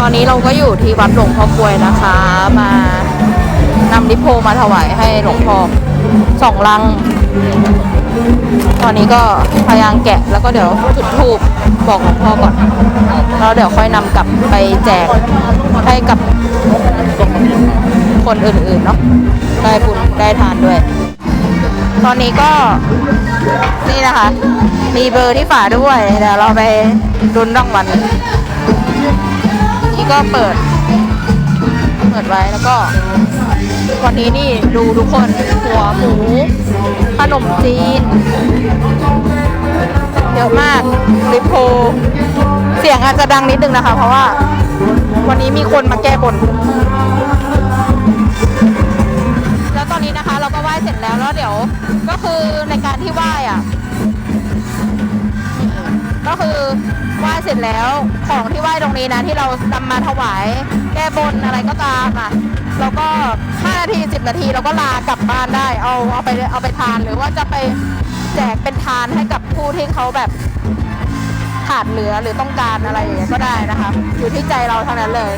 ตอนนี้เราก็อยู่ที่วัดหลวงพ่อกลวยนะคะ มานำนิโพมาถวายให้หลวงพ่อสองลัง ตอนนี้ก็พยายามแกะแล้วก็เดี๋ยวจุดธูปบอกหลวงพ่อก่อนแล้วเดี๋ยวค่อยนำกลับไปแจกให้กับคนอื่นๆเนาะได้บุญได้ทานด้วย ตอนนี้ก็นี่นะคะ มีเบอร์ที่ฝาด้วยเดี๋ยวเราไปรุนรางวัลนี่ ก็เปิด เปิดไว้แล้วก็วันนี้นี่ดูทุกคนหัวหมูขนมจีนเยอะมากริโพเสียงอาจจะดังนิดนึงนะคะ เพราะว่า วันนี้มีคนมาแก้บนแล้วตอนนี้นะคะ เราก็ไหว้เสร็จแล้วแล้วเดี๋ยว ก็คือในการที่ไหว้อะ ก็คือไหว้เสร็จแล้วของที่ไหว้ตรงนี้นะที่เรานำมาถวายแก้บนอะไรก็ตามอะแล้วก็ 5 นาที 10 นาทีเราก็ลากลับบ้านได้ เอาเอาไปเอาไปทานหรือว่าจะไปแจกเป็นทานให้กับผู้ที่เขาแบบขาดเหลือหรือต้องการอะไรอย่างเงี้ยก็ได้นะคะ อยู่ที่ใจเราเท่านั้นเลย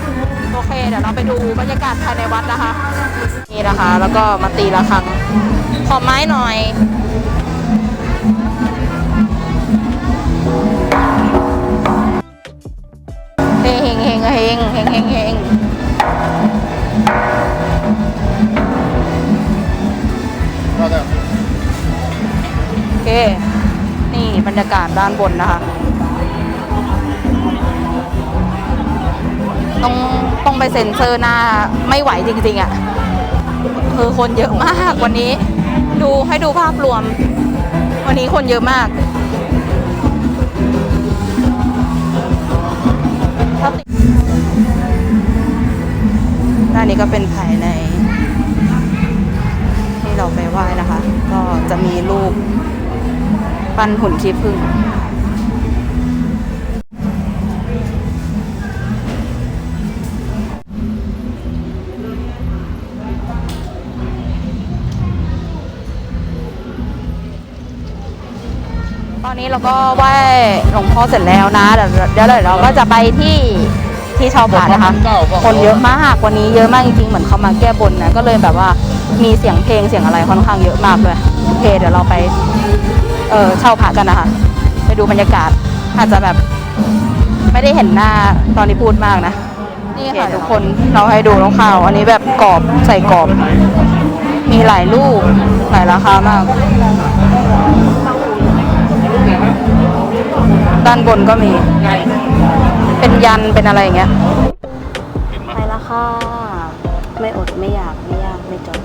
โอเค เดี๋ยวเราไปดูบรรยากาศภายในวัดนะคะ นี่นะคะ แล้วก็มาตีละครังขอไม้หน่อย เฮงเฮงโอเค นี่บรรยากาศด้านบนนะคะ ต้องต้องไปเซ็นเซอร์หน้าไม่ไหวจริง ๆอะ่ะ คือคนเยอะมากวันนี้ ดูให้ดูภาพรวม วันนี้คนเยอะมาก นี้ก็เป็นภายใน ที่เราไปไหว้นะคะ ก็จะมีรูปปั้นหุ่นขี้ผึ้งตอนนี้เราก็ไหว้หลวงพ่อเสร็จแล้วนะ เดี๋ยวเดี๋ยวเราก็จะไปที่ ที่ชาวผานะคะ คนเยอะมากวันนี้เยอะมากจริงๆเหมือนเขามาแก้บนนะก็เลยแบบว่ามีเสียงเพลงเสียงอะไรค่อนข้างเยอะมากเลยโอเคเดี๋ยวเราไปเออเช่าพระกันนะคะ ไปดูบรรยากาศอาจจะแบบไม่ได้เห็นหน้าตอนที่พูดมากนะนี่ค่ะทุกคนเราให้ดูน้องข่าว อันนี้แบบกรอบใส่กรอบ มีหลายรูปหลายราคามาก ด้านบนก็มี เป็นยันเป็นอะไรอย่างเงี้ยไปละค่ะ ไม่อดไม่อยากไม่ยากไม่จน